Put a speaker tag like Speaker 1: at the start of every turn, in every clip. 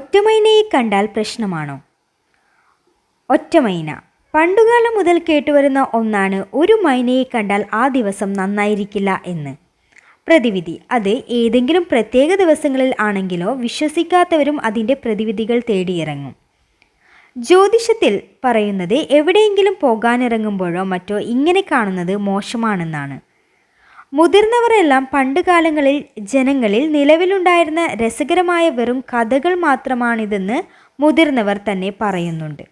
Speaker 1: ഒറ്റമൈനയെ കണ്ടാൽ പ്രശ്നമാണോ? ഒറ്റമൈന. പണ്ടുകാലം മുതൽ കേട്ടുവരുന്ന ഒന്നാണ് ഒരു മൈനയെ കണ്ടാൽ ആ ദിവസം നന്നായിരിക്കില്ല എന്ന്. പ്രതിവിധി. അത് ഏതെങ്കിലും പ്രത്യേക ദിവസങ്ങളിൽ ആണെങ്കിലോ വിശ്വസിക്കാത്തവരും അതിന്റെ പ്രതിവിധികൾ തേടിയിറങ്ങും. ജ്യോതിഷത്തിൽ പറയുന്നത് എവിടെയെങ്കിലും പോകാനിറങ്ങുമ്പോഴോ മറ്റോ ഇങ്ങനെ കാണുന്നത് മോശമാണെന്നാണ്. മുതിർന്നവരെല്ലാം പണ്ടുകാലങ്ങളിൽ ജനങ്ങളിൽ നിലവിലുണ്ടായിരുന്ന രസകരമായ വെറും കഥകൾ മാത്രമാണിതെന്ന് മുതിർന്നവർ തന്നെ പറയുന്നുണ്ട്.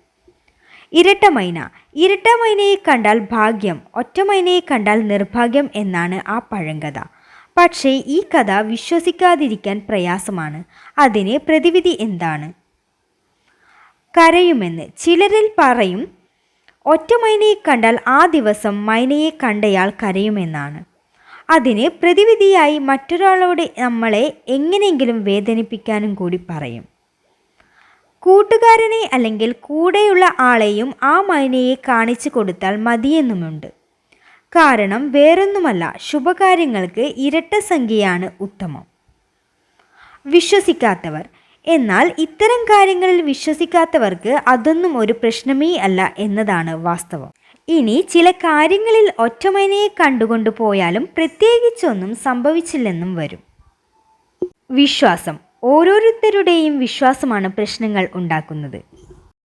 Speaker 1: ഇരട്ടമൈന ഇരട്ടമൈനയെ കണ്ടാൽ ഭാഗ്യം ഒറ്റമൈനയെ കണ്ടാൽ നിർഭാഗ്യം എന്നാണ് ആ പഴങ്കഥ. പക്ഷേ ഈ കഥ വിശ്വസിക്കാതിരിക്കാൻ പ്രയാസമാണ്. അതിന് പ്രതിവിധി എന്താണ്? കരയുമെന്ന്. ചിലരിൽ പറയും ഒറ്റ മൈനയെ കണ്ടാൽ ആ ദിവസം മൈനയെ കണ്ടയാൾ കരയുമെന്നാണ്. അതിന് പ്രതിവിധിയായി മറ്റൊരാളോട് നമ്മളെ എങ്ങനെയെങ്കിലും വേദനിപ്പിക്കാനും കൂടി പറയും. കൂട്ടുകാരനെ അല്ലെങ്കിൽ കൂടെയുള്ള ആളെയും ആ മൈനയെ കാണിച്ചു കൊടുത്താൽ മതിയെന്നുമുണ്ട്. കാരണം വേറൊന്നുമല്ല ശുഭകാര്യങ്ങൾക്ക് ഇരട്ട സംഖ്യയാണ് ഉത്തമം. വിശ്വസിക്കാത്തവർ. എന്നാൽ ഇത്തരം കാര്യങ്ങളിൽ വിശ്വസിക്കാത്തവർക്ക് അതൊന്നും ഒരു പ്രശ്നമേ അല്ല എന്നതാണ് വാസ്തവം. ഇനി ചില കാര്യങ്ങളിൽ ഒറ്റമൈനയെ കണ്ടുകൊണ്ടു പോയാലും പ്രത്യേകിച്ചൊന്നും സംഭവിച്ചില്ലെന്നും വരും. വിശ്വാസം. ഓരോരുത്തരുടെയും വിശ്വാസമാണ് പ്രശ്നങ്ങൾ ഉണ്ടാക്കുന്നത്.